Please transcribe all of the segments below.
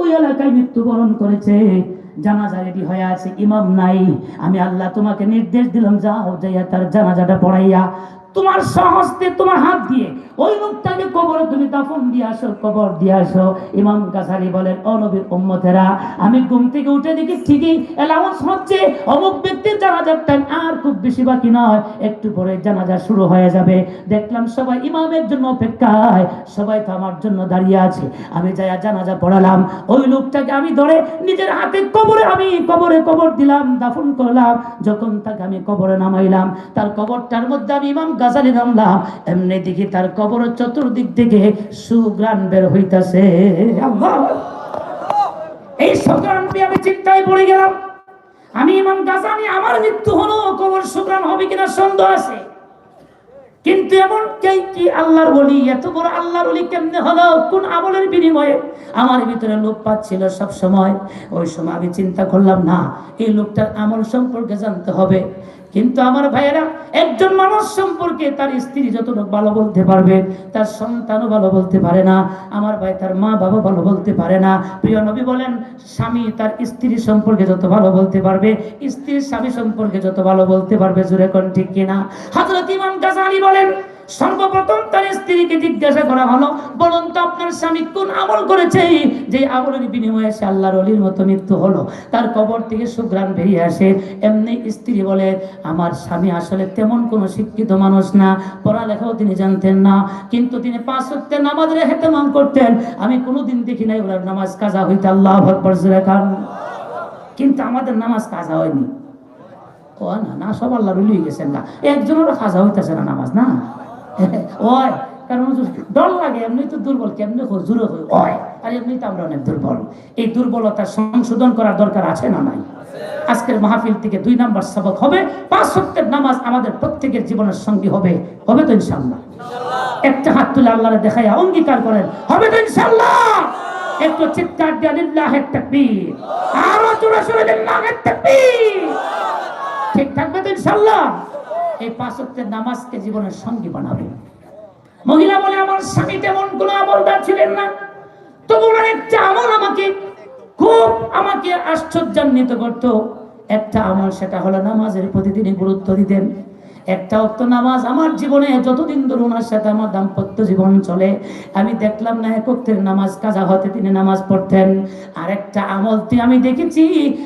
ওই এলাকায় মৃত্যুবরণ করেছে। জানাজা রেডি হয়ে আছে, ইমাম নাই। আমি আল্লাহ তোমাকে নির্দেশ দিলাম, যাও যাইয়া তার জানাজাটা পড়াইয়া তোমার সহস্তে তোমার হাত দিয়ে। ওই লোকটাকে কবরে তুমি দাফন দিয়ে আসো, কবর দিয়ে আসো, ইমাম গাছারি বলেন অনবীর উম্মতেরা, আমি ঘুম থেকে উঠে দেখি ঠিকই অ্যালাউন্স হচ্ছে। অমুক ব্যক্তির জানাজার টাইম আর খুব বেশি বাকি নয়। একটু পরে জানাজা শুরু হয়ে যাবে। দেখলাম সবাই ইমামের জন্য অপেক্ষায়, সবাই তো আমার জন্য দাঁড়িয়ে আছে। আমি যাইয়া জানাজা পড়ালাম। ওই লোকটাকে আমি ধরে নিজের হাতে কবরে, আমি কবরে কবর দিলাম, দাফন করলাম। যখন তাকে আমি কবরে নামাইলাম, তার কবরটার মধ্যে আমি ইমাম গাজালি নামলাম এমনি দেখি তার কবরের চতুর্দিক থেকে সুগ্রাণ বের হইতাছে। এই সুগ্রাণ আমি চিন্তায় পড়ে গেলাম। আমি ইমাম গাজানি আমার মৃত্যু হলো, কবর সুগ্রাণ হবে কিনা সন্দেহ আছে। কিন্তু এমন কে কি আল্লাহর বলি এত বড় আল্লাহর বলি কেমনে হলো? কোন আমলের বিনিময়ে? আমার ভিতরে লোক পাচ্ছিল সব সময় ওই সময় আমি চিন্তা করলাম, না, এই লোকটার আমল সম্পর্কে জানতে হবে। কিন্তু আমার ভাইয়েরা, একজন মানুষ সম্পর্কে তার স্ত্রী যতটুকু ভালো বলতে পারবে, তার সন্তানও ভালো বলতে পারে না, আমার ভাই তার মা বাবা ভালো বলতে পারে না। প্রিয় নবী বলেন, স্বামী তার স্ত্রী সম্পর্কে যত ভালো বলতে পারবে, স্ত্রীর স্বামী সম্পর্কে যত ভালো বলতে পারবে জুড়ে কোন ঠিক কিনা? হাজরত ইমাম গাজালি বলেন সর্বপ্রথম তার স্ত্রীকে জিজ্ঞাসা করা হলো, বলুন তো আপনার স্বামী কোন আমল করেছে? যে আমলের বিনিময়ে সে আল্লাহর অলির মতো মৃত্যু হলো। তার কবর থেকে সুগ্রাণ বেরিয়ে আসে। এমনি স্ত্রী বলে, আমার স্বামী আসলে তেমন কোনো শিক্ষিত মানুষ না, পড়ালেখাও তিনি জানতেন না, কিন্তু তিনি পাঁচ সত্যের নামাজের হেতেমাম করতেন। আমি কোনোদিন দেখি নাই ওনার নামাজ কাজা হইতে আল্লাহ ভরপর কিন্তু আমাদের নামাজ কাজা হয়নি। ও না না, সব আল্লাহ রুলিয়ে গেছেন না। একজনেরও কাজা হইতেছে না নামাজ, না? কারণ ডর লাগে, এমনি তো দুর্বল, কেমনি আর এমনি তো আমরা অনেক দুর্বল। এই দুর্বলতা সংশোধন করার দরকার আছে না নাই? আজকের মাহফিল থেকে দুই নাম্বার সবক হবে, পাঁচ নামাজ আমাদের প্রত্যেকের জীবনের সঙ্গী হবে হবে তো ইনশাল্লাহ একটা হাত তুলে আল্লাহরে দেখাই অঙ্গীকার করেন, হবে তো ইনশাল্লাহ একটু চিৎকার দিয়ে লিল্লাহের তাকবীর। আরও জোরে ঠিক থাকবে তো ইনশাল্লাহ এই পাঁচত্বের নামাজকে জীবনের সঙ্গী বানাবে। মহিলা বলে, আমার স্বামী তেমন কোন আমলদার ছিলেন না। তবু ওনার একটা আমল আমাকে খুব আমাকে আশ্চর্যান্বিত করতো। একটা আমল সেটা হলো নামাজের প্রতিদিনই গুরুত্ব দিতেন। একটা অক্ত নামাজ আমার জীবনে যতদিন ধরে ওনার সাথে আমার দাম্পত্য জীবন চলে, আমি দেখলাম না একত্রের নামাজ কাজা হতে তিনি নামাজ পড়তেন। আর একটা আমল আমি দেখেছি,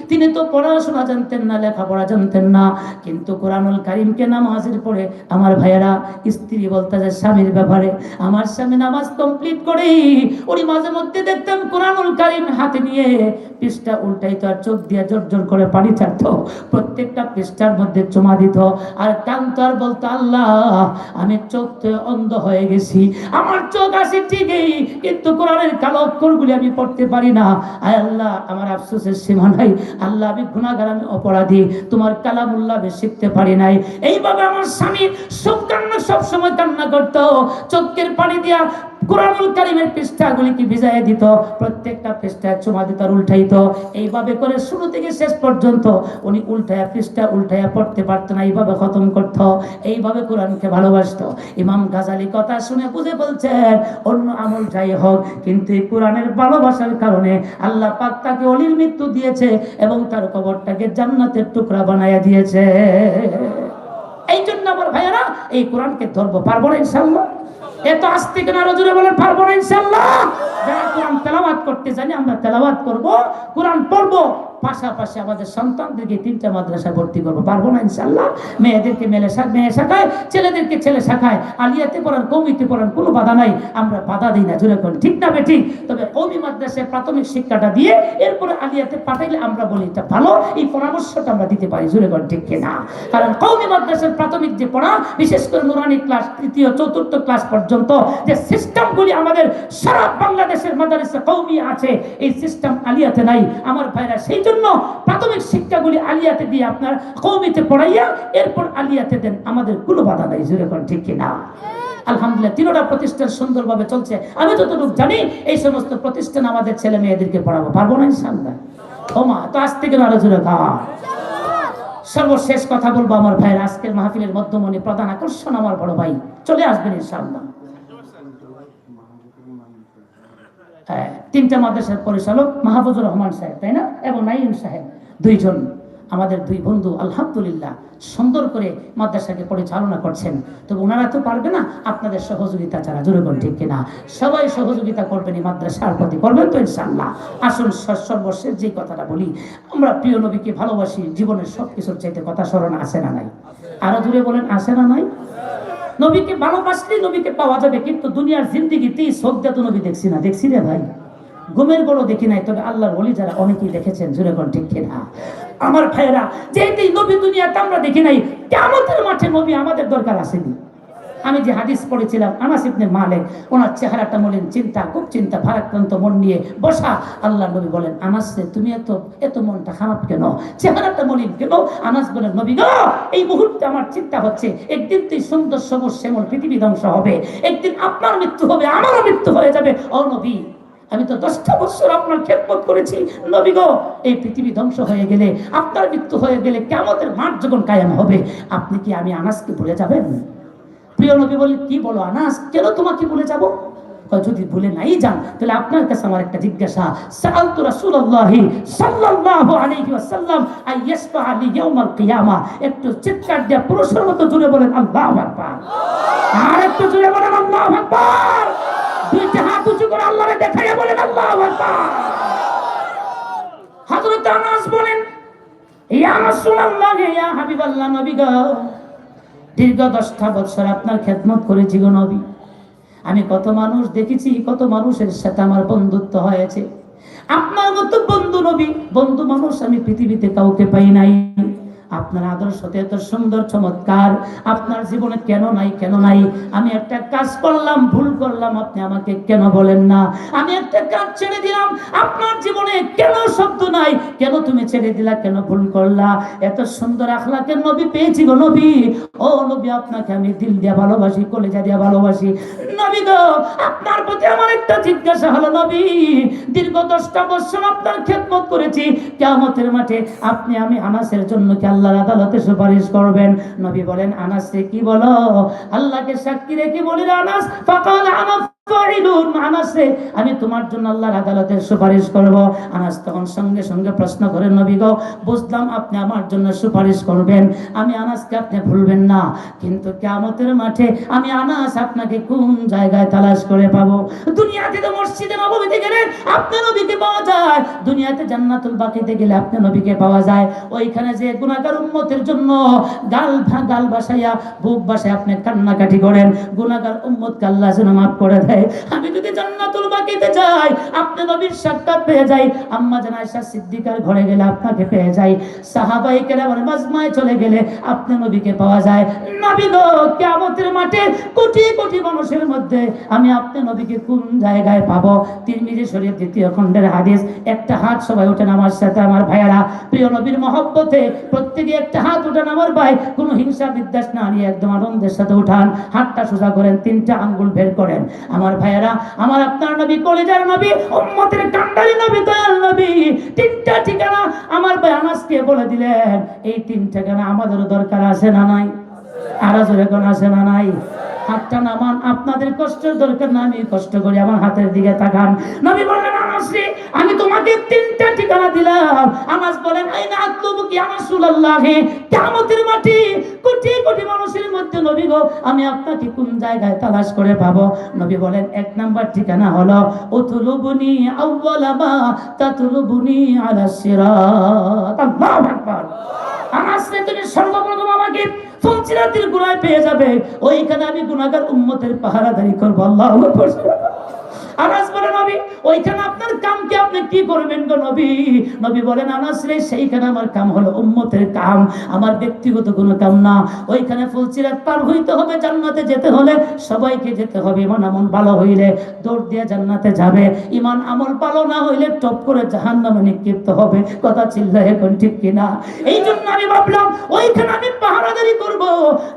তিনি তো পড়াশোনা জানতেন না, লেখাপড়া জানতেন না। কিন্তু কোরআনুল কারিমকে নামাজের পরে আমার ভাইয়েরা, স্ত্রী বলতে যে স্বামীর ব্যাপারে, আমার স্বামী নামাজ কমপ্লিট করেই উনি মাঝে মধ্যে দেখতাম কোরআনুল কারিম হাতে নিয়ে পৃষ্ঠা উল্টাইতো আর চোখ দিয়ে জোর জোর করে পানি ছাড়তো। প্রত্যেকটা পৃষ্ঠার মধ্যে চুমা দিত। আর কান্ত আর বলতো, আল্লাহ, আমি চোখ অন্ধ হয়ে গেছি। আমার চোখ আছে ঠিকই, কিন্তু কোরআনের কালো অক্ষরগুলি আমি পড়তে পারি না। আয় আল্লাহ, আমার আফসোসের সীমা নাই। আল্লাহ, আমি গুণাগার আমি অপরাধী। তোমার কালামুল্লাহ আমি শিখতে পারি নাই। এইভাবে আমার স্বামী সব কান্না সব সময় কান্না করতো। চোখের পানি দিয়া কোরআনুল কারিমের পৃষ্ঠাগুলিকে ভিজাই দিত? প্রত্যেকটা পৃষ্ঠা চুমা দিত আর উল্টাইত। এইভাবে করে শুরু থেকে শেষ পর্যন্ত উনি উল্টায়া পৃষ্ঠা উল্টায়া পড়তে পারতো না, এইভাবে খতম করত। এইভাবে কোরআনকে ভালোবাসতো। ইমাম গাজালি কথা শুনে বুঝে বলছেন, অন্য আমল যাই হোক, কিন্তু এই কোরআনের ভালোবাসার কারণে আল্লাহ পাক তাকে অলির মৃত্যু দিয়েছে এবং তার কবরটাকে জান্নাতের টুকরা বানাইয়া দিয়েছে। এই জন্য আমার ভাইয়েরা, এই কোরআনকে ধরবো, পারব না ইনশাল্লাহ এত আসতে কেন আরও বলেন, পারব না ইনশাল্লাহ যারা কোরআন তেলাবাদ করতে জানি, আমরা তেলাবাদ করব, কোরআন পড়ব। পাশাপাশি আমাদের সন্তানদেরকে তিনটা মাদ্রাসা ভর্তি করব। পারব না ইনশাল্লাহ মেয়েদেরকে মেলে মেয়ে শাখায়, ছেলেদেরকে ছেলে শাখায়। আলিয়াতে পড়ান কৌমিতে পড়ান কোনো বাধা নাই। আমরা বাধা দিই না, জোরে করেন ঠিক না বেঠিক তবে কৌমি মাদ্রাসায় প্রাথমিক শিক্ষাটা দিয়ে এরপরে আলিয়াতে পাঠাইলে আমরা বলি এটা ভালো। এই পরামর্শটা আমরা দিতে পারি, জোরে করেন ঠিক কিনা? কারণ কৌমি মাদ্রাসার প্রাথমিক যে পড়া, বিশেষ করে নুরানি ক্লাস, তৃতীয়, চতুর্থ ক্লাস পর্যন্ত যে সিস্টেমগুলি আমাদের সারা বাংলাদেশের মাদ্রাসা কৌমি আছে, এই সিস্টেম আলিয়াতে নাই। আমার ভাইরা সেই জন্য প্রাথমিক শিক্ষাগুলি আলিয়াতে দিয়ে আপনার কৌমিতে পড়াইয়া এরপর আলিয়াতে দেন। আমাদের কোনো বাধা নাই করেন ঠিক কিনা? আলহামদুলিল্লাহ, তিনোটা প্রতিষ্ঠান সুন্দরভাবে চলছে। আমি যতটুকু জানি, এই সমস্ত প্রতিষ্ঠান আমাদের ছেলে মেয়েদেরকে পড়াবো। পারব না ইনশাল্লাহ ওমা, তো আজ থেকে আরও জোরে খা সর্বশেষ কথা বলব আমার ভাইয়ের আজকের মাহফিলের মধ্যমণি, প্রধান আকর্ষণ আমার বড় ভাই। চলে আসবেন, ইনশাআল্লাহ হ্যাঁ, তিনটা মাদ্রাসার পরিচালক মাহফুজুর রহমান সাহেব, তাই না? এবং নাইম সাহেব, দুইজন। আমাদের দুই বন্ধু, আলহামদুলিল্লাহ, সুন্দর করে মাদ্রাসাকে পরিচালনা করছেন। তবে ওনারা তো পারবে না আপনাদের সহযোগিতা ছাড়া, জোরে কোন ঠিক কিনা? সবাই সহযোগিতা করবেন এই মাদ্রাসার প্রতি, করবেন তো ইনশাল্লাহ আসুন সর্বশেষ যে কথাটা বলি, আমরা প্রিয় নবীকে ভালোবাসি, জীবনের সব কিছুর চাইতে কথা স্মরণ আসে না নাই? আরও দূরে বলেন আসে না নাই? নবীকে ভালোবাসলেই নবীকে পাওয়া যাবে, কিন্তু দুনিয়ার জিন্দিগিতেই শ্রদ্ধা তো নবী দেখছি না। দেখছি রে ভাই, ঘুমের বড় দেখি নাই, তবে আল্লাহর বলি যারা অনেকেই দেখেছেন জুড়ে কোন ঠিক কিনা? আমার ভাইয়েরা, যেহেতু নবী দুনিয়াতে আমরা দেখি নাই কেমন মাঠে নবী আমাদের দরকার আসেনি। আমি যে হাদিস পড়েছিলাম আনাস ইবনে মালিক, ওনার চেহারাটা বলেন চিন্তা, খুব চিন্তা, ভারাক্রান্ত মন নিয়ে বসা। আল্লাহ নবী বলেন, আনাস তুমি এত এত মনটা খারাপ কেন? চেহারাটা মলিন কেন? আনাস বলেন, নবী গো, এই মুহূর্তে আমার চিন্তা হচ্ছে, একদিন তুই সুন্দর সবুজ শ্যামল পৃথিবী ধ্বংস হবে, একদিন আপনার মৃত্যু হবে, আমারও মৃত্যু হয়ে যাবে। ও নবী, আমি তো দশটা বছর আপনার খেদমত করেছি। নবী গো, এই পৃথিবী ধ্বংস হয়ে গেলে, আপনার মৃত্যু হয়ে গেলে কেমতের মাঠ যখন কায়াম হবে, আপনি কি আমি আনাসকে ভুলে যাবেন? প্রিয় নবী বলে, কি বলো আনাস, কেন তোমাকে ভুলে যাব? যদি ভুলে নাই যান, তাহলে আপনার কাছে আমার একটা জিজ্ঞাসা। সাআলতু রাসূলুল্লাহি সাল্লাল্লাহু আলাইহি ওয়াসাল্লাম আই ইয়াসফা লি ইয়াউমাল কিয়ামা? একটু চিৎকার দিয়ে পুরুষের মতো জুড়ে বলেন, আল্লাহু আকবার। আর একটু জুড়ে বলেন, আল্লাহু আকবার। দুইটা হাত উঁচু করে আল্লাহরে দেখাইয়া বলেন, আল্লাহু আকবার। হযরত আনাস বলেন, ইয়া রাসূলুল্লাহ, ইয়া হাবিবাল্লাহ নবী গো। দীর্ঘ দশটা বছর আপনার খেদমত করেছি গো নবী আমি কত মানুষ দেখেছি, কত মানুষের সাথে আমার বন্ধুত্ব হয়েছে। আপনার মতো বন্ধু নবী, বন্ধু মানুষ আমি পৃথিবীতে কাউকে পাই নাই। আপনার আদর্শতে এত সুন্দর, চমৎকার। আপনার জীবনে কেন নাই কেন নাই? আমি একটা কাজ করলাম, ভুল করলাম, আপনি আমাকে কেন বলেন না? আমি একটা কাজ ছেড়ে দিলাম, আপনার জীবনে কেন শব্দ নাই? কেন তুমি ছেড়ে দিলা, কেন ভুল করলা? এত সুন্দর আখলাকের নবী পেয়েছি গো নবী। ও নবী, আপনাকে আমি দিল দিয়া ভালোবাসি, কলেজা দিয়া ভালোবাসি। নবী গো, আপনার প্রতি আমার একটা জিজ্ঞাসা হলো, নবী, দীর্ঘ দশটা বছর আপনার খেদমত করেছি। কেমতের মাঠে আপনি আমি আনাসের জন্য কি আল্লাহর আদালতে সুপারিশ করবেন। নবী বলেন, আনাসে কি বলো? আল্লাহকে সাক্ষী রেখে বলেন আনাস, ফাকাল আনাস, আমি তোমার জন্য আল্লাহর আদালতে সুপারিশ করব। আনাস তখন সঙ্গে সঙ্গে প্রশ্ন করেন নবী গো, বুঝলাম আপনি আমার জন্য সুপারিশ করবেন। আমি আনাসকে আপনি ভুলবেন না, কিন্তু কিয়ামতের মাঠে আমি আনাস আপনাকে কোন জায়গায় তালাশ করে পাবো? দুনিয়াতে তো মসজিদে নববীতে গেলে আপনি নবীকে পাওয়া যায়। দুনিয়াতে জান্নাতুল বাকিতে গেলে আপনি নবীকে পাওয়া যায়। ওইখানে যে গুনাহগার উম্মতের জন্য গাল গাল বাসাইয়া, বুক বাসায় আপনি কান্নাকাটি করেন, গুনাহগার উম্মতকে আল্লাহ যেন মাফ করে দেয়। আমি যদি জান্নাতুল বাকিতে যাই, আপনি নবীর সাক্ষাৎ পেয়ে যাই, আম্মা জান আয়েশা সিদ্দিকার ঘরে গেলে আপনাকে পেয়ে যাই। সাহাবাই কেরামের মাজমায় চলে গেলে আপনি নবীকে পাওয়া যায়। নবী গো, কিয়ামতের মাঠে কোটি কোটি মানুষের মধ্যে আমি আপনি নবীকে কোন জায়গায় পাবো। তিরমিজি শরীফ দ্বিতীয় খণ্ডের হাদিস, একটা হাত সবাই ওঠেন আমার সাথে আমার ভাইয়ারা, প্রিয় নবীর মহব্বতে প্রত্যেকে একটা হাত উঠান আমার ভাই, কোনো হিংসা বিদ্বেষ না নিয়ে একদম আনন্দের সাথে উঠান, হাতটা সোজা করেন, তিনটা আঙ্গুল বের করেন। আমার ভাইয়ারা, আমার আপনার নবী কলেজার নবী, উম্মতের কান্ডারি নবী, দয়াল নবী, তিনটা ঠিকানা আমার ভাই আনাসকে বলে দিলেন। এই তিন ঠিকানা আমাদেরও দরকার আছে না নাই? আরও জোরে কোন আছে না নাই? হাতটা নামান, আপনাদের কষ্টের দরকার না, আমি কষ্ট করি আমার হাতের দিকে তাকান। নবী বললেন আনাস আমি তোমাকে তিনটা ঠিকানা দিলাম। আনাস বলেন, এই না আত্মবু কি আমার সুলাল্লাহে? কিয়ামতের মাটি, কোটি কোটি মানুষের মধ্যে, নবী গো, আমি আপনাকে কোন জায়গায় তালাশ করে পাবো? নবী বলেন, এক নাম্বার ঠিকানা হলো, উতলুবনি আউওয়ালা মা তাতলুবনি আলা সিরাত। আল্লাহু আকবার। আনাস তুমি সর্বপ্রথম ফুলচিরাতির গুনায় পেয়ে যাবে। ওইখানে আমি গুনাহগার উম্মতের পাহারাদারি করব। আল্লাহ নবী ওইখানে আপনার কাম কি? আপনি কি করবেন গো নবী? নবী বলেন, আনাস রে, সেইখানে আমার কাম হলো উম্মতের কাম। আমার ব্যক্তিগত কোনো কাম না। ওইখানে ফুলচিরাত পার হইতে হবে, জান্নাতে যেতে হলে সবাইকে যেতে হবে। ইমান আমল ভালো হইলে দৌড় দিয়ে জান্নাতে যাবে। ইমান আমল ভালো না হইলে টপ করে জাহান্নামে নিক্ষিপ্ত হবে। কথা চিল্লা এখন ঠিক কিনা? এই জন্য আমি ভাবলাম, ওইখানে আমি পাহারাদারি করব।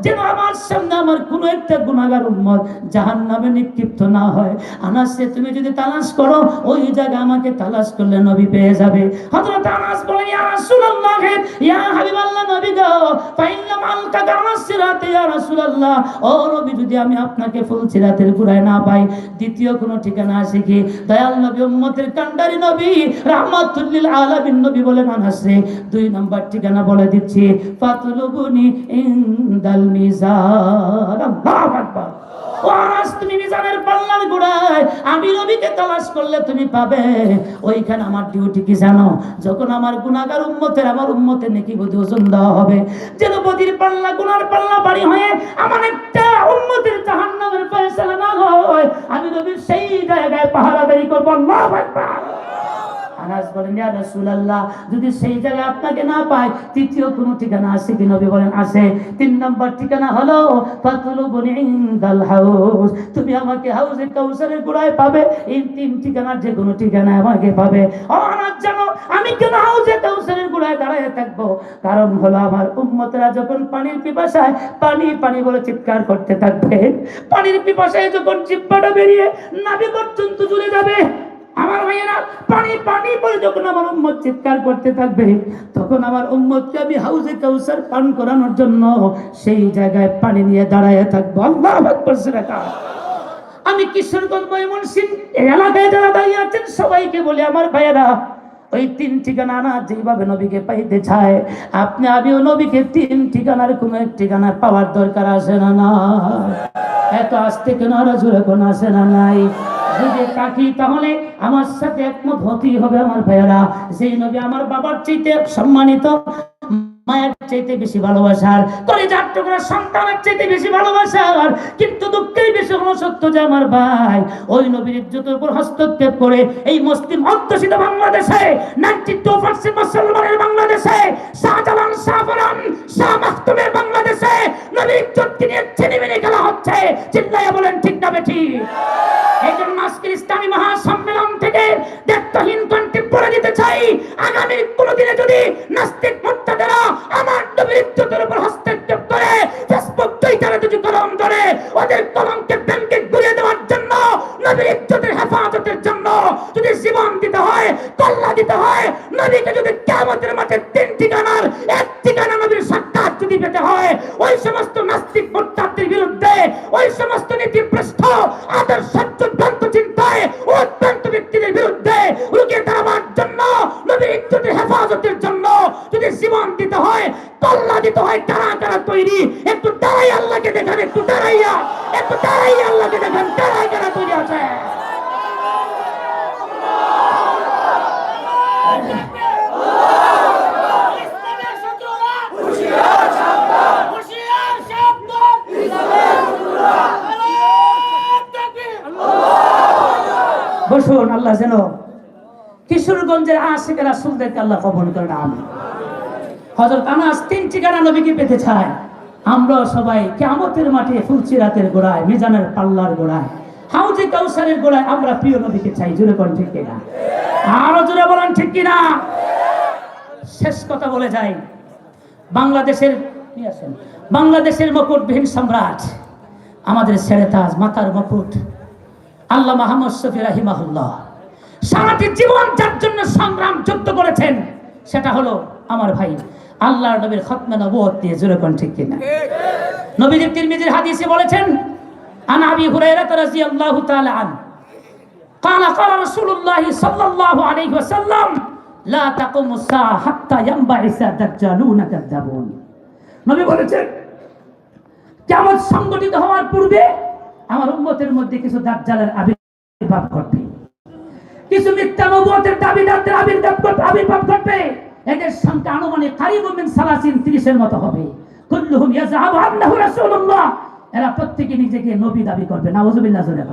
যেন আমার সামনে আমার কোনো একটা গুণাগার উম্মত জাহান্নামে নিক্ষিপ্ত না হয়। আনাসে তুমি যদি তালাশ করো ওই জায়গা আমাকে তালাশ করলে নবী পেয়ে যাবে। হযরত আনাস বলেন ইয়া রাসূলুল্লাহ, ইয়া হাবিবাল্লাহ নবী গো, ফাইন্না মালকা গামাস সিরাতে, ইয়া রাসূলুল্লাহ। ও নবী, যদি আমি আপনাকে ফুল সিরাতের গুড়ায় না পাই, দ্বিতীয় কোনো ঠিকানা আছে কি? দয়াল নবী, উম্মতের কান্ডারি নবী, রাহমাতুল্লিল আলামিন নবী বলে আনাসে দুই নাম্বার ঠিকানা বলে দিচ্ছি, ফাতুলুবুনি ইনদাল মিজান। আল্লাহু আকবার। ও তুমি মিজানের পাল্লার গোড়ায় আমি রবিকে তালাশ করলে তুমি পাবে। ওইখানে আমার ডিউটি কি জানো? যখন আমার গুণাগার উম্মতের, আমার উম্মতের নাকি বুধি ওজন দেওয়া হবে। যেন বদির পাল্লা, গুনার পাল্লা বাড়ি হয়ে আমার একটা উম্মতের জাহান্নামের ফয়সালা না হয়। আমি রবির সেই জায়গায় পাহারাদারি করব, আল্লাহু আকবার। আনাস বলেন ইয়া রাসূলুল্লাহ, যদি সেই জায়গায় আপনাকে না পাই তৃতীয় কোনো ঠিকানা আছে কি? নবী বলেন, আছে। তিন নম্বর ঠিকানা হলো, ফাতুলুবুনি ইনদাল হাউস। তুমি আমাকে হাউজে কাউসারের গোড়ায় পাবে, এই তিন ঠিকানার যে কোনো ঠিকানা আমাকে পাবে। ও আনাস জানো, আমি কেন হাউজে কাউসারের গোড়ায় দাঁড়ায় থাকব? কারণ হলো আমার উম্মতরা যখন পানির পিপাসায়, পানি পানি বলে চিৎকার করতে থাকবে, পানির পিপাসায় যখন জিব্বাটা বেরিয়ে নাভি পর্যন্ত চলে যাবে আমার ভাইয়েরা, পানি পানি বলে যখন আমার উম্মত চিৎকার করতে থাকবে, তখন আমার উম্মতকে আমি হাউজে কাউসার পান করানোর জন্য সেই জায়গায় পানি নিয়ে দাঁড়ায় থাকব। আল্লাহ আকবার রাখা আমি কিশোরগঞ্জ ময়মনসিং এলাকায় যারা দাঁড়িয়ে আছেন, সবাইকে বলে, আমার ভাইয়েরা, ওই তিন ঠিকানা না যেভাবে নবীকে পাইতে চায়, আপনি, আমিও নবীকে তিন ঠিকানার, কোনো এক ঠিকানা পাওয়ার দরকার আছে না না এত আসতে কেন আরও জোরে কোন আসে না নাই? যদি তাকি তাহলে আমার সাথে একমত হতেই হবে আমার ভাইয়েরা। সেই নবী আমার বাবার চাইতে সম্মানিত, মায়ের চাইতে বেশি ভালোবাসার টুকরা সন্তানের চাইতে বেশি ভালোবাসার, কিন্তু বেশি হলো সত্য যে আমার ভাই। ওই নবীর ইজ্জতের উপর হস্তক্ষেপ করে এই মুসলিম অধ্যুষিত বাংলাদেশে মুসলমানের বাংলাদেশে, শাহজালাল, শাহফরান, শাহ মাহতুমের বাংলাদেশে, নবীর ইজ্জতকে নিয়ে ছেলেমেলে খেলা হচ্ছে। চিল্লাইয়া বলেন, ঠিক না বেঠি? এই জন্য আজকের ইসলামী মহাসম্মেলন থেকে কণ্ঠে পড়ে দিতে চাই। আগামী যদি নাস্তিক মোর্তাদেরা আমার উপর হস্তক্ষেপ করে, ফেসবুক, টুইটারে যদি কলম ধরে, ওদের কলমকে ব্যাংকে ঘুরিয়ে দেওয়ার জন্য নবীর ইজ্জতের হেফাজতের জন্য যদি জীবন দিতে হয়, কল্লা দিতে হয়, নবীকে যদি কেমতের মাঠে তিন ঠিকানার এক ঠিকানা নবীর সাক্ষাৎ যদি পেতে হয়, ওই সমস্ত নাস্তিক মোর্তাদের বিরুদ্ধে, ওই সমস্ত নীতিভ্রষ্ট আদর্শ ভ্রান্ত চিন্তায় অত্যন্ত ব্যক্তিদের বিরুদ্ধে রুখে দাঁড়াবার জন্য, নবীর ইজ্জতের হেফাজতের জন্য যদি জীবন দিতে হয়, কল্লা দিতে হয়, কারা কারা তৈরি? একটু দাঁড়াই আল্লাহকে দেখান, একটু দাঁড়াইয়া, একটু দাঁড়াই আল্লাহকে দেখান দাঁড়াই কারা তৈরি আছে? আল্লাহ যেন কিশোরগঞ্জের আশেকের রাসূলদেরকে আল্লাহ কবল করেন আমি হযরত আনাস তিন ঠিকানা নবীকে পেতে চায়। আমরা সবাই কিয়ামতের মাঠে ফুলসিরাতের গোড়ায়, মিজানের পাল্লার গোড়ায়, হাউজে কাউসারের গোড়ায় আমরা প্রিয় নবীকে চাই। জোরে কোন ঠিক কিনা? আরও জোরে বলেন ঠিক কিনা? শেষ কথা বলে যাই। বাংলাদেশের? বাংলাদেশের মুকুটবিহীন সম্রাট, আমাদের ছেড়ে তাজ মাতার মুকুট, আল্লাহ মাহমদ শফি রাহিমাহুল্লাহ। সারাটি জীবন যার জন্য সংগ্রাম যুদ্ধ করেছেন সেটা হলো আমার ভাই আল্লাহর নবীর খতমে নবুয়ত দিয়ে জোরে কোন ঠিক কিনা নবীদের তিরমিজির হাদিসে বলেছেন আন আবি হুরায়রা রাদিয়াল্লাহু তাআলা আন قال قال رسول الله صلى الله عليه وسلم لا تقوم الساعة حتى ينبعث دجالون كذابون নবী বলেছেন কেমন সংগঠিত হওয়ার পূর্বে আমার উম্মতের মধ্যে কিছু দাজ্জালের আবির্ভাব ঘটবে কিছু মিথ্যা নবুয়তের আবির্ভাব ঘটবে আবির্ভাব ঘটবে এদের সংখ্যা আনুমানিক মিন সালাসিন 30 এর মতো হবে। কুল্লুহুম আন্নাহু রাসূলুল্লাহ। এরা নিজেকে নবী দাবি করবে। নাউজুবিল্লাহ, জোরে।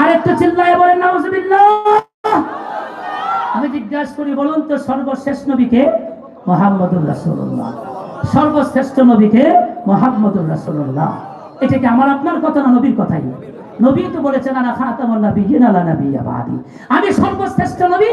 আর একটু চিল্লায় বলেন, নাউজুবিল্লাহ। আমি জিজ্ঞাসা করি, বলুন তো সর্বশেষ নবীকে? মোহাম্মদুর রাসূলুল্লাহ। সর্বশ্রেষ্ঠ নবীকে? মোহাম্মদুর রাসূলুল্লাহ। এটা কি আমার আপনার কথা না নবীর কথাই? নবী তো বলেছেন আমি সর্বশ্রেষ্ঠ নবী